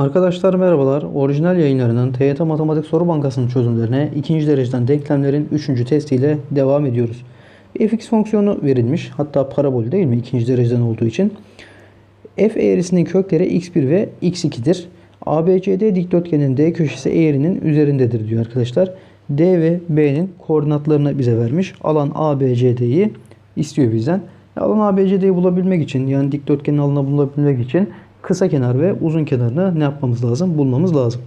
Arkadaşlar merhabalar. Orijinal yayınlarının TYT Matematik Soru Bankası'nın çözümlerine ikinci dereceden denklemlerin üçüncü testiyle devam ediyoruz. fx fonksiyonu verilmiş. Hatta parabol değil mi? İkinci dereceden olduğu için. f eğrisinin kökleri x1 ve x2'dir. ABCD dikdörtgenin D köşesi eğrinin üzerindedir diyor arkadaşlar. D ve B'nin koordinatlarını bize vermiş. Alan ABCD'yi istiyor bizden. Alan ABCD'yi bulabilmek için yani dikdörtgenin alanını bulabilmek için kısa kenar ve uzun kenarını ne yapmamız lazım? Bulmamız lazım.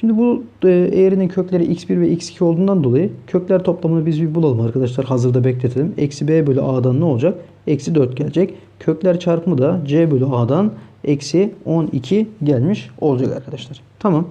Şimdi bu e, eğrinin kökleri x1 ve x2 olduğundan dolayı kökler toplamını biz bir bulalım arkadaşlar. Hazırda bekletelim. Eksi b bölü a'dan ne olacak? Eksi 4 gelecek. Kökler çarpımı da c bölü a'dan eksi 12 gelmiş olacak arkadaşlar. Tamam.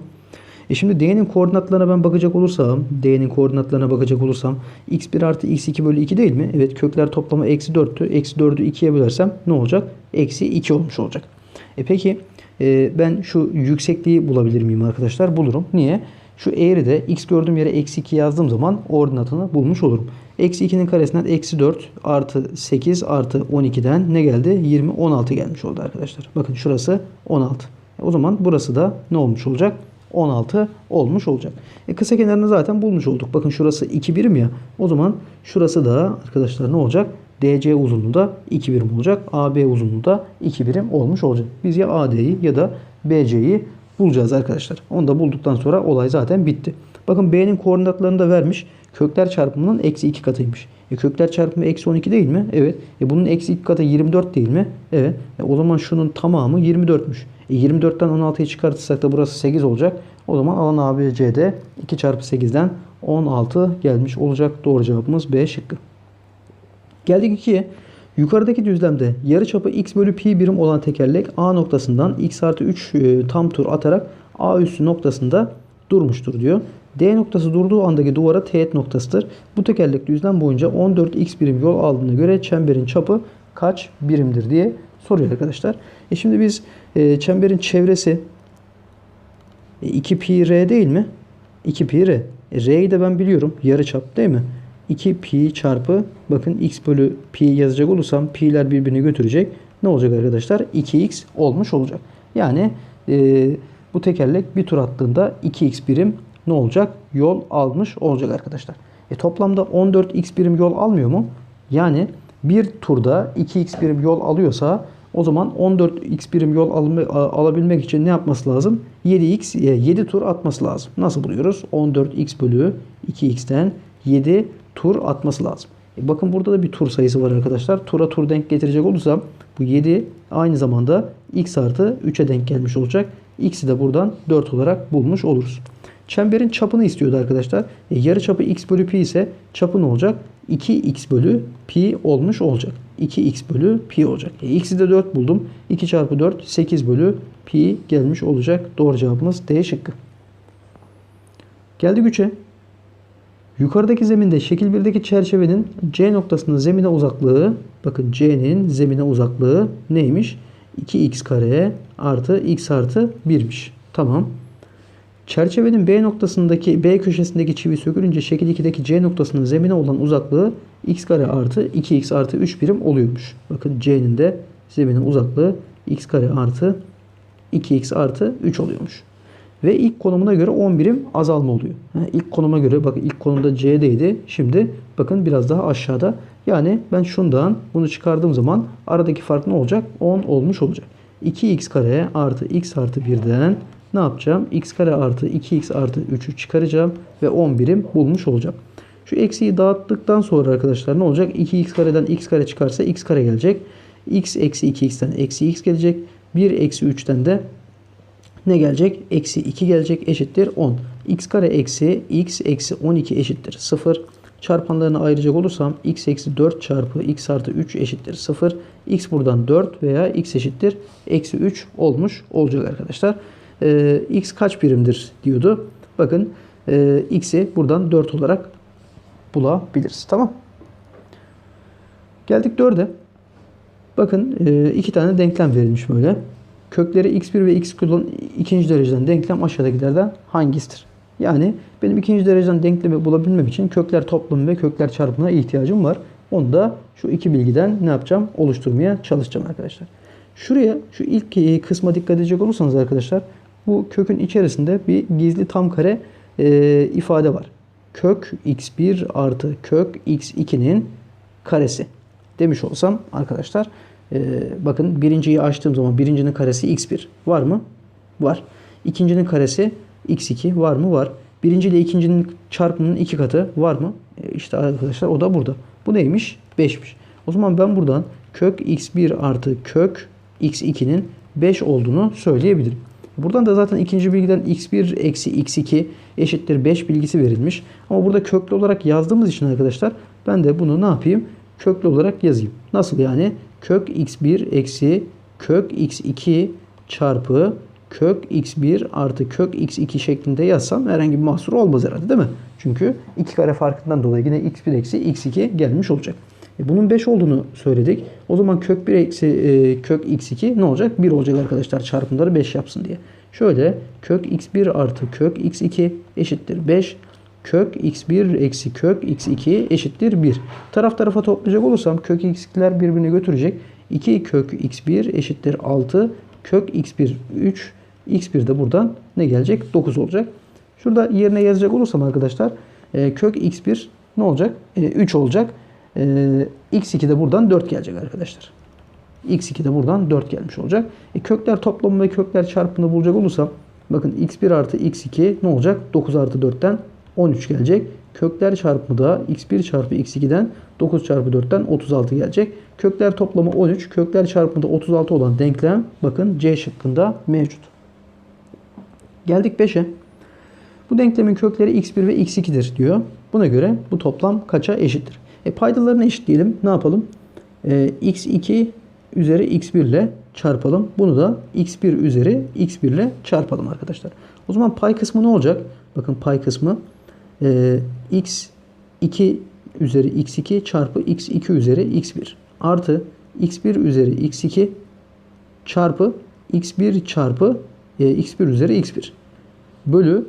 E şimdi D'nin koordinatlarına ben bakacak olursam, D'nin koordinatlarına bakacak olursam x1 artı x2 bölü 2 değil mi? Evet kökler toplamı eksi 4'tü. Eksi 4'ü 2'ye bölersem ne olacak? Eksi 2 olmuş olacak. E peki e, ben şu yüksekliği bulabilir miyim arkadaşlar? Bulurum. Niye? Şu eğride x gördüğüm yere eksi 2 yazdığım zaman ordinatını bulmuş olurum. Eksi 2'nin karesinden eksi 4 artı 8 artı 12'den ne geldi? 20, 16 gelmiş oldu arkadaşlar. Bakın şurası 16. E, o zaman burası da ne olmuş olacak? 16 olmuş olacak. E kısa kenarını zaten bulmuş olduk. Bakın şurası 2 birim ya. O zaman şurası da arkadaşlar ne olacak? DC uzunluğu da 2 birim olacak. AB uzunluğu da 2 birim olmuş olacak. Biz ya AD'yi ya da BC'yi bulacağız arkadaşlar. Onu da bulduktan sonra olay zaten bitti. Bakın B'nin koordinatlarını da vermiş. Kökler çarpımının eksi 2 katıymış. E kökler çarpımı eksi 12 değil mi? Evet. E bunun eksi 2 katı 24 değil mi? Evet. E o zaman şunun tamamı 24'müş. E 24'ten 16'yı çıkartırsak da burası 8 olacak. O zaman alan ABC'de 2 çarpı 8'den 16 gelmiş olacak. Doğru cevabımız B şıkkı. Geldik 2'ye. Yukarıdaki düzlemde yarıçapı x bölü pi birim olan tekerlek A noktasından x artı 3 e, tam tur atarak A üssü noktasında durmuştur diyor. D noktası durduğu andaki duvara teğet noktasıdır. Bu tekerlek düzlem boyunca 14x birim yol aldığına göre çemberin çapı kaç birimdir diye soruyor arkadaşlar. E şimdi biz e, çemberin çevresi e, 2 pi r değil mi? 2 pi r. E, r'yi de ben biliyorum. Yarıçap değil mi? 2 pi çarpı bakın x bölü pi yazacak olursam pi'ler birbirini götürecek. Ne olacak arkadaşlar? 2x olmuş olacak. Yani e, bu tekerlek bir tur attığında 2x birim ne olacak? Yol almış olacak arkadaşlar. E toplamda 14x birim yol almıyor mu? Yani bir turda 2x birim yol alıyorsa o zaman 14x birim yol alma, alabilmek için ne yapması lazım? 7x 7 tur atması lazım. Nasıl buluyoruz? 14x bölü 2x'ten 7 tur atması lazım. E bakın burada da bir tur sayısı var arkadaşlar. Tura tur denk getirecek olursam bu 7 aynı zamanda x artı 3'e denk gelmiş olacak. X'i de buradan 4 olarak bulmuş oluruz. Çemberin çapını istiyordu arkadaşlar. E, yarı çapı x bölü pi ise çapı ne olacak? 2x bölü pi olmuş olacak. 2x bölü pi olacak. E, x'i de 4 buldum. 2 çarpı 4 8 bölü pi gelmiş olacak. Doğru cevabımız D şıkkı. Geldik 3'e. Yukarıdaki zeminde şekil 1'deki çerçevenin C noktasının zemine uzaklığı bakın C'nin zemine uzaklığı neymiş? 2x kare artı x artı 1'miş. Tamam. Çerçevenin B noktasındaki B köşesindeki çivi sökülünce şekil 2'deki C noktasının zemine olan uzaklığı x kare artı 2x artı 3 birim oluyormuş. Bakın C'nin de zemine uzaklığı x kare artı 2x artı 3 oluyormuş. Ve ilk konumuna göre 10 birim azalma oluyor. Yani ilk konuma göre bakın ilk konumda C'deydi. Şimdi bakın biraz daha aşağıda. Yani ben şundan bunu çıkardığım zaman aradaki fark ne olacak? 10 olmuş olacak. 2x kare artı x artı 1'den ne yapacağım? x kare artı 2x artı 3'ü çıkaracağım ve 10 birim bulmuş olacağım. Şu eksiği dağıttıktan sonra arkadaşlar ne olacak? 2x kareden x kare çıkarsa x kare gelecek. x eksi 2x'ten eksi x gelecek. 1 eksi 3'ten de ne gelecek? Eksi 2 gelecek eşittir 10. x kare eksi x eksi 12 eşittir 0. Çarpanlarını ayıracak olursam x eksi 4 çarpı x artı 3 eşittir 0. x buradan 4 veya x eşittir eksi 3 olmuş olacak arkadaşlar. Ee, x kaç birimdir diyordu. Bakın e, x'i buradan 4 olarak bulabiliriz. Tamam. Geldik 4'e. Bakın e, iki tane denklem verilmiş böyle. Kökleri x1 ve x2 olan ikinci dereceden denklem aşağıdakilerden hangisidir? Yani benim ikinci dereceden denklemi bulabilmem için kökler toplamı ve kökler çarpımına ihtiyacım var. Onu da şu iki bilgiden ne yapacağım? Oluşturmaya çalışacağım arkadaşlar. Şuraya şu ilk kısma dikkat edecek olursanız arkadaşlar Bu kökün içerisinde bir gizli tam kare e, ifade var. Kök x1 artı kök x2'nin karesi demiş olsam arkadaşlar e, bakın birinciyi açtığım zaman birincinin karesi x1 var mı? Var. İkincinin karesi x2 var mı? Var. Birinci ile ikincinin çarpımının iki katı var mı? E, işte arkadaşlar o da burada. Bu neymiş? 5'miş. O zaman ben buradan kök x1 artı kök x2'nin 5 olduğunu söyleyebilirim. Buradan da zaten ikinci bilgiden x1 eksi x2 eşittir 5 bilgisi verilmiş. Ama burada köklü olarak yazdığımız için arkadaşlar ben de bunu ne yapayım? Köklü olarak yazayım. Nasıl yani? Kök x1 eksi kök x2 çarpı kök x1 artı kök x2 şeklinde yazsam herhangi bir mahsur olmaz herhalde değil mi? Çünkü iki kare farkından dolayı yine x1 eksi x2 gelmiş olacak. E bunun 5 olduğunu söyledik. O zaman kök 1 eksi e, kök x2 ne olacak? 1 olacak arkadaşlar çarpımları 5 yapsın diye. Şöyle kök x1 artı kök x2 eşittir 5. Kök x1 eksi kök x2 eşittir 1. Taraf tarafa toplayacak olursam kök x2'ler birbirini götürecek. 2 kök x1 eşittir 6. Kök x1 3. x1 de buradan ne gelecek? 9 olacak. Şurada yerine yazacak olursam arkadaşlar e, kök x1 ne olacak? E, 3 olacak. E, x2 de buradan 4 gelecek arkadaşlar. x2 de buradan 4 gelmiş olacak. E, kökler toplamı ve kökler çarpımını bulacak olursam bakın x1 artı x2 ne olacak? 9 artı 4'ten 13 gelecek. Kökler çarpımı da x1 çarpı x2'den 9 çarpı 4'ten 36 gelecek. Kökler toplamı 13. Kökler çarpımı da 36 olan denklem bakın C şıkkında mevcut. Geldik 5'e. Bu denklemin kökleri x1 ve x2'dir diyor. Buna göre bu toplam kaça eşittir? E paydalarını eşitleyelim. Ne yapalım? E, x2 üzeri x1 ile çarpalım. Bunu da x1 üzeri x1 ile çarpalım arkadaşlar. O zaman pay kısmı ne olacak? Bakın pay kısmı e, x2 üzeri x2 çarpı x2 üzeri x1 artı x1 üzeri x2 çarpı x1 çarpı e, x1 üzeri x1 bölü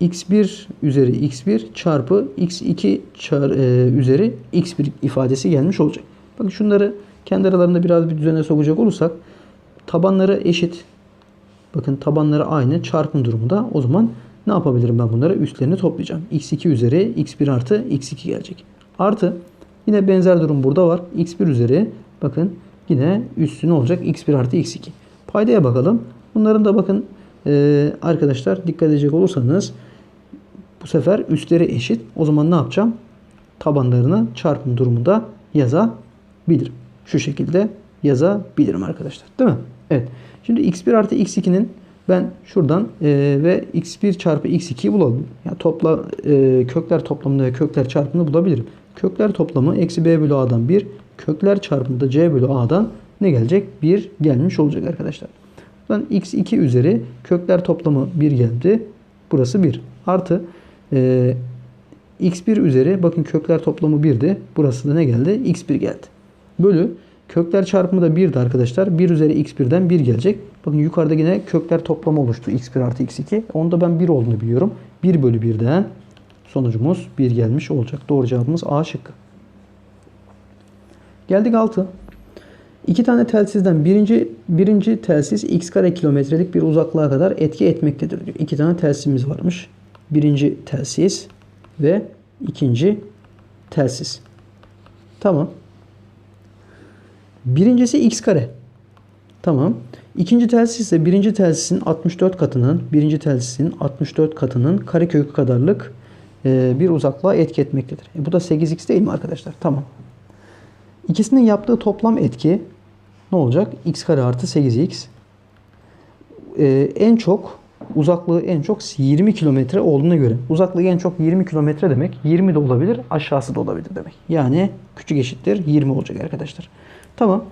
x1 üzeri x1 çarpı x2 çar, e, üzeri x1 ifadesi gelmiş olacak. Bakın şunları kendi aralarında biraz bir düzene sokacak olursak tabanları eşit. Bakın tabanları aynı çarpım durumunda. O zaman ne yapabilirim ben bunları? Üstlerini toplayacağım. x2 üzeri x1 artı x2 gelecek. Artı yine benzer durum burada var. x1 üzeri bakın yine üstü ne olacak? x1 artı x2. Paydaya bakalım. Bunların da bakın e, arkadaşlar dikkat edecek olursanız bu sefer üstleri eşit. O zaman ne yapacağım? Tabanlarını çarpım durumunda yazabilirim. Şu şekilde yazabilirim arkadaşlar. Değil mi? Evet. Şimdi x1 artı x2'nin ben şuradan e, ve x1 çarpı x2'yi bulabilirim. Yani topla e, kökler toplamını ve kökler çarpımını bulabilirim. Kökler toplamı eksi b bölü a'dan 1. Kökler çarpımı da c bölü a'dan ne gelecek? 1 gelmiş olacak arkadaşlar. Buradan x2 üzeri kökler toplamı 1 geldi. Burası 1. Artı e, x1 üzeri bakın kökler toplamı 1'di. Burası da ne geldi? x1 geldi. Bölü kökler çarpımı da 1'di arkadaşlar. 1 üzeri x1'den 1 gelecek. Bakın yukarıda yine kökler toplamı oluştu. x1 artı x2. Onda ben 1 olduğunu biliyorum. 1 bölü 1'den sonucumuz 1 gelmiş olacak. Doğru cevabımız A şıkkı. Geldik 6. İki tane telsizden birinci, birinci telsiz x kare kilometrelik bir uzaklığa kadar etki etmektedir diyor. İki tane telsizimiz varmış. Birinci telsiz ve ikinci telsiz. Tamam. Birincisi x kare. Tamam. İkinci telsiz ise birinci telsizin 64 katının, birinci telsizin 64 katının karekökü kadarlık e, bir uzaklığa etki etmektedir. E, bu da 8x değil mi arkadaşlar? Tamam. İkisinin yaptığı toplam etki ne olacak? x kare artı 8x. Ee, en çok uzaklığı en çok 20 kilometre olduğuna göre. Uzaklığı en çok 20 kilometre demek. 20 de olabilir, aşağısı da olabilir demek. Yani küçük eşittir 20 olacak arkadaşlar. Tamam.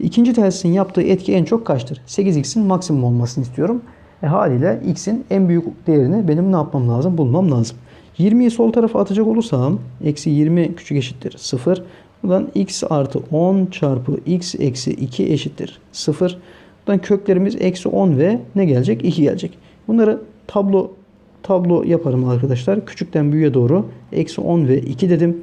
İkinci telsizin yaptığı etki en çok kaçtır? 8x'in maksimum olmasını istiyorum. E, haliyle x'in en büyük değerini benim ne yapmam lazım? Bulmam lazım. 20'yi sol tarafa atacak olursam eksi 20 küçük eşittir 0. Buradan x artı 10 çarpı x eksi 2 eşittir 0. Buradan köklerimiz eksi 10 ve ne gelecek? 2 gelecek. Bunları tablo tablo yaparım arkadaşlar. Küçükten büyüğe doğru eksi 10 ve 2 dedim.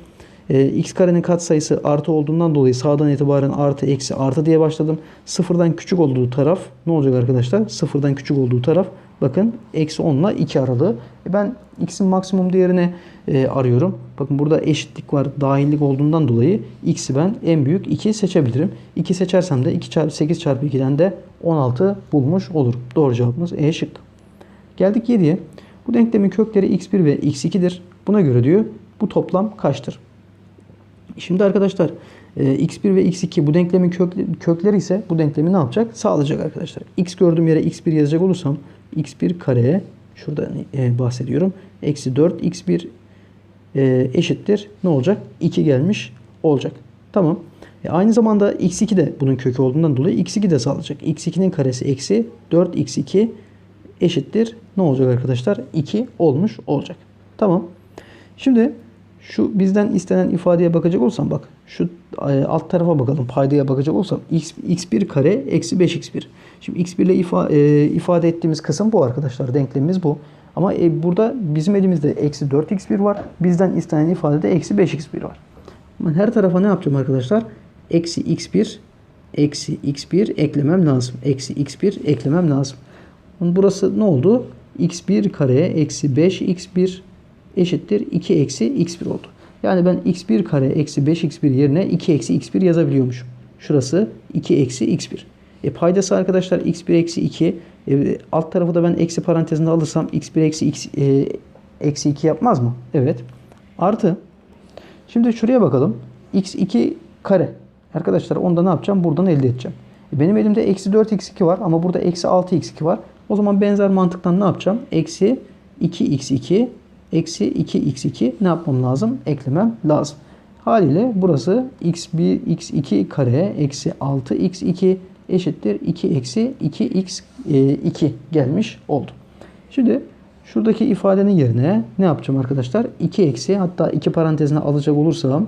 E, x karenin katsayısı artı olduğundan dolayı sağdan itibaren artı eksi artı diye başladım. Sıfırdan küçük olduğu taraf ne olacak arkadaşlar? Sıfırdan küçük olduğu taraf bakın eksi 10 ile 2 aralığı. E ben x'in maksimum değerini e, arıyorum. Bakın burada eşitlik var. Dahillik olduğundan dolayı x'i ben en büyük 2 seçebilirim. 2 seçersem de 2 çarpı 8 çarpı 2'den de 16 bulmuş olurum. Doğru cevabımız E şıkkı. Geldik 7'ye. Bu denklemin kökleri x1 ve x2'dir. Buna göre diyor bu toplam kaçtır? Şimdi arkadaşlar e, x1 ve x2 bu denklemin kökleri, ise bu denklemi ne yapacak? Sağlayacak arkadaşlar. x gördüğüm yere x1 yazacak olursam x1 kare şurada e, bahsediyorum. Eksi 4 x1 e, eşittir. Ne olacak? 2 gelmiş olacak. Tamam. E, aynı zamanda x2 de bunun kökü olduğundan dolayı x2 de sağlayacak. x2'nin karesi eksi 4x2 eşittir. Ne olacak arkadaşlar? 2 olmuş olacak. Tamam. Şimdi şu bizden istenen ifadeye bakacak olsam bak şu e, alt tarafa bakalım paydaya bakacak olsam x, x1 kare eksi 5x1. Şimdi x1 ile ifa, e, ifade ettiğimiz kısım bu arkadaşlar denklemimiz bu. Ama e, burada bizim elimizde eksi 4x1 var. Bizden istenen ifadede eksi 5x1 var. Ben her tarafa ne yapacağım arkadaşlar? Eksi x1 eksi x1 eklemem lazım. Eksi x1 eklemem lazım. Burası ne oldu? x1 kare eksi 5x1 eşittir 2 eksi x1 oldu. Yani ben x1 kare eksi 5x1 yerine 2 eksi x1 yazabiliyormuşum. Şurası 2 eksi x1. E paydası arkadaşlar x1 eksi 2. E, alt tarafı da ben eksi parantezinde alırsam x1 eksi x, e, eksi 2 yapmaz mı? Evet. Artı. Şimdi şuraya bakalım. x2 kare. Arkadaşlar onda ne yapacağım? Buradan elde edeceğim. E, benim elimde eksi 4x2 var ama burada eksi 6x2 var. O zaman benzer mantıktan ne yapacağım? Eksi 2x2 eksi 2x2 ne yapmam lazım? Eklemem lazım. Haliyle burası x1 x2 kare eksi 6x2 eşittir 2 eksi 2x2 gelmiş oldu. Şimdi şuradaki ifadenin yerine ne yapacağım arkadaşlar? 2 eksi hatta 2 parantezine alacak olursam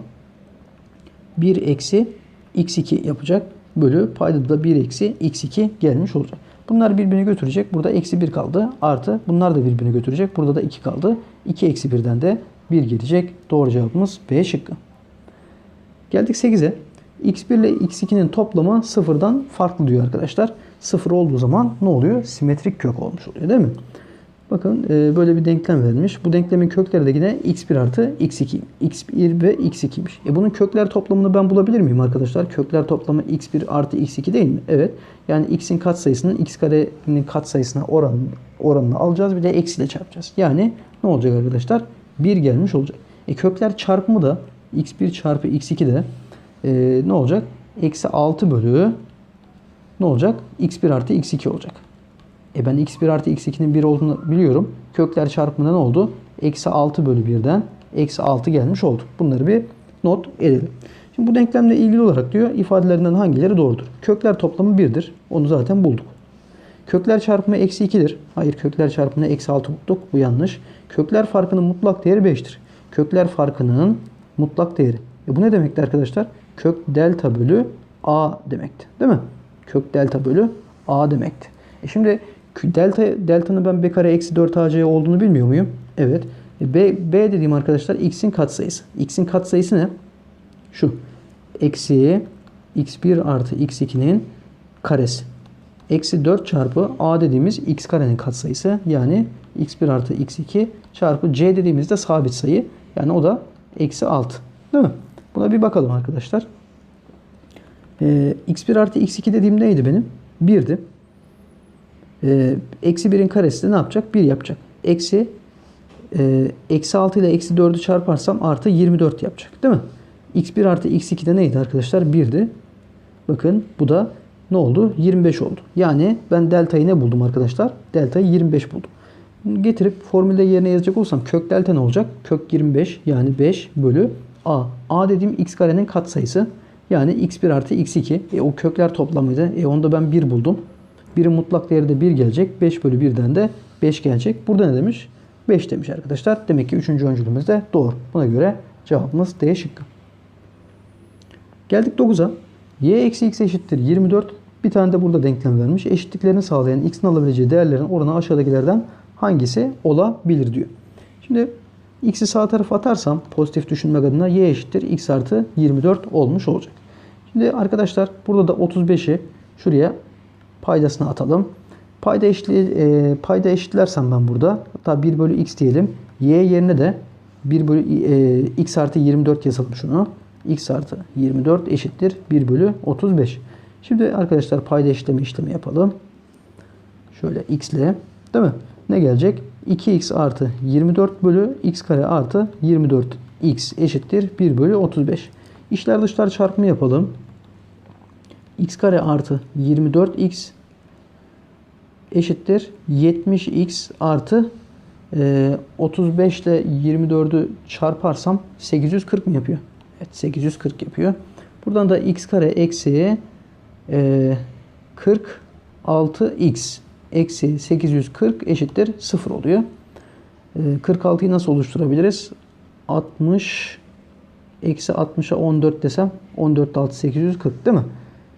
1 eksi x2 yapacak. Bölü payda da 1 eksi x2 gelmiş olacak. Bunlar birbirini götürecek. Burada eksi 1 kaldı. Artı bunlar da birbirini götürecek. Burada da 2 kaldı. 2 eksi 1'den de 1 gelecek. Doğru cevabımız B şıkkı. Geldik 8'e. x1 ile x2'nin toplamı sıfırdan farklı diyor arkadaşlar. Sıfır olduğu zaman ne oluyor? Simetrik kök olmuş oluyor değil mi? Bakın e, böyle bir denklem vermiş. Bu denklemin kökleri de yine x1 artı x2. x1 ve x2'ymiş. E bunun kökler toplamını ben bulabilir miyim arkadaşlar? Kökler toplamı x1 artı x2 değil mi? Evet. Yani x'in katsayısının x karenin katsayısına oran, oranını alacağız. Bir de eksiyle çarpacağız. Yani ne olacak arkadaşlar? 1 gelmiş olacak. E kökler çarpımı da x1 çarpı x2 de e, ne olacak? Eksi 6 bölü ne olacak? x1 artı x2 olacak. E ben x1 artı x2'nin 1 olduğunu biliyorum. Kökler çarpımında ne oldu? Eksi 6 bölü 1'den eksi 6 gelmiş oldu. Bunları bir not edelim. Şimdi bu denklemle ilgili olarak diyor ifadelerinden hangileri doğrudur? Kökler toplamı 1'dir. Onu zaten bulduk. Kökler çarpımı eksi 2'dir. Hayır kökler çarpımını eksi 6 bulduk. Bu yanlış. Kökler farkının mutlak değeri 5'tir. Kökler farkının mutlak değeri. E bu ne demekti arkadaşlar? Kök delta bölü a demekti. Değil mi? Kök delta bölü a demekti. E şimdi delta delta'nın ben b kare eksi 4 ac olduğunu bilmiyor muyum? Evet. E b, b dediğim arkadaşlar x'in katsayısı. x'in katsayısı ne? Şu. Eksi x1 artı x2'nin karesi. Eksi 4 çarpı a dediğimiz x karenin katsayısı. Yani x1 artı x2 çarpı c dediğimizde sabit sayı. Yani o da eksi 6. Değil mi? Buna bir bakalım arkadaşlar. Ee, x1 artı x2 dediğim neydi benim? 1'di. Ee, eksi 1'in karesi de ne yapacak? 1 yapacak. Eksi e, eksi 6 ile eksi 4'ü çarparsam artı 24 yapacak. Değil mi? x1 artı x2 de neydi arkadaşlar? 1'di. Bakın bu da ne oldu? 25 oldu. Yani ben deltayı ne buldum arkadaşlar? Deltayı 25 buldum. Getirip formülde yerine yazacak olsam kök delta ne olacak? Kök 25 yani 5 bölü a. a dediğim x karenin katsayısı. Yani x1 artı x2. E, o kökler toplamıydı. E onda ben 1 buldum. 1'in mutlak değeri de 1 gelecek. 5 bölü 1'den de 5 gelecek. Burada ne demiş? 5 demiş arkadaşlar. Demek ki 3. öncülümüz de doğru. Buna göre cevabımız D şıkkı. Geldik 9'a. y eksi x eşittir 24. Bir tane de burada denklem vermiş. Eşitliklerini sağlayan x'in alabileceği değerlerin oranı aşağıdakilerden hangisi olabilir diyor. Şimdi x'i sağ tarafa atarsam pozitif düşünmek adına y eşittir x artı 24 olmuş olacak. Şimdi arkadaşlar burada da 35'i şuraya paydasına atalım. Payda, eşitli, e, payda eşitlersem ben burada hatta 1 bölü x diyelim. y yerine de 1 bölü e, x artı 24 yazalım şunu. x artı 24 eşittir 1 bölü 35. Şimdi arkadaşlar payda eşitleme işlemi yapalım. Şöyle x ile değil mi? Ne gelecek? 2x artı 24 bölü x kare artı 24x eşittir 1 bölü 35. İşler dışlar çarpımı yapalım. X kare artı 24x eşittir 70x artı e, 35 ile 24'ü çarparsam 840 mı yapıyor? Evet 840 yapıyor. Buradan da x kare eksi e, 46x eksi 840 eşittir 0 oluyor. E, 46'yı nasıl oluşturabiliriz? 60 eksi 60'a 14 desem 14 6 840 değil mi?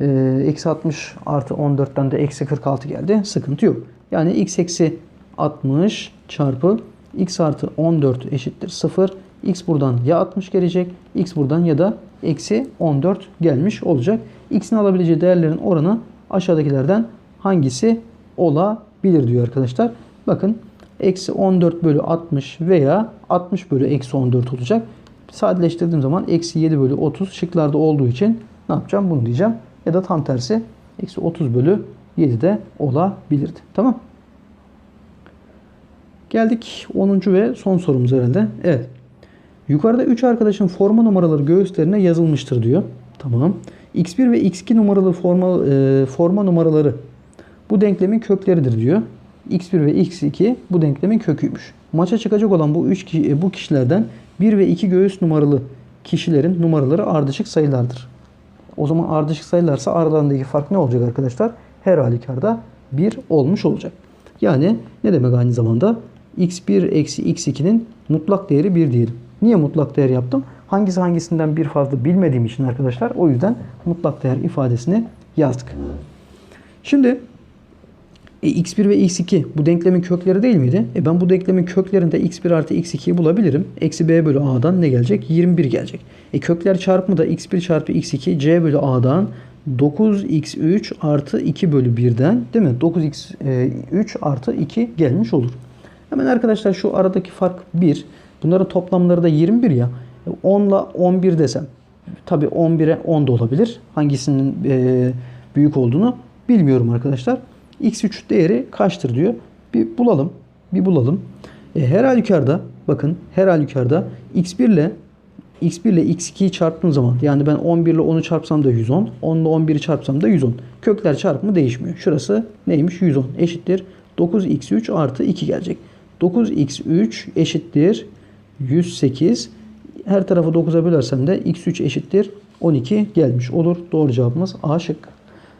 Ee, eksi 60 artı 14'ten de eksi 46 geldi. Sıkıntı yok. Yani x eksi 60 çarpı x artı 14 eşittir 0. x buradan ya 60 gelecek. x buradan ya da eksi 14 gelmiş olacak. x'in alabileceği değerlerin oranı aşağıdakilerden hangisi olabilir diyor arkadaşlar. Bakın eksi 14 bölü 60 veya 60 bölü eksi 14 olacak. Sadeleştirdiğim zaman eksi 7 bölü 30 şıklarda olduğu için ne yapacağım? Bunu diyeceğim. Ya da tam tersi eksi 30 bölü 7 de olabilirdi. Tamam. Geldik 10. ve son sorumuz herhalde. Evet. Yukarıda 3 arkadaşın forma numaraları göğüslerine yazılmıştır diyor. Tamam. X1 ve X2 numaralı forma, e, forma numaraları bu denklemin kökleridir diyor. X1 ve X2 bu denklemin köküymüş. Maça çıkacak olan bu üç e, bu kişilerden 1 ve 2 göğüs numaralı kişilerin numaraları ardışık sayılardır. O zaman ardışık sayılarsa aralarındaki fark ne olacak arkadaşlar? Her halükarda 1 olmuş olacak. Yani ne demek aynı zamanda? x1 eksi x2'nin mutlak değeri 1 diyelim. Niye mutlak değer yaptım? Hangisi hangisinden bir fazla bilmediğim için arkadaşlar o yüzden mutlak değer ifadesini yazdık. Şimdi e, x1 ve x2 bu denklemin kökleri değil miydi? E ben bu denklemin köklerinde x1 artı x2'yi bulabilirim. Eksi b bölü a'dan ne gelecek? 21 gelecek. E kökler çarpımı da x1 çarpı x2 c bölü a'dan 9x3 artı 2 bölü 1'den değil mi? 9x3 artı 2 gelmiş olur. Hemen arkadaşlar şu aradaki fark 1. Bunların toplamları da 21 ya. 10 ile 11 desem. Tabi 11'e 10 da olabilir. Hangisinin e, büyük olduğunu bilmiyorum arkadaşlar. X3 değeri kaçtır diyor. Bir bulalım. Bir bulalım. E, her halükarda bakın her halükarda x1 ile x1 ile x2'yi çarptığım zaman yani ben 11 ile 10'u çarpsam da 110. 10 ile 11'i çarpsam da 110. Kökler çarpımı değişmiyor. Şurası neymiş? 110 eşittir. 9x3 artı 2 gelecek. 9x3 eşittir 108. Her tarafı 9'a bölersem de x3 eşittir 12 gelmiş olur. Doğru cevabımız A şıkkı.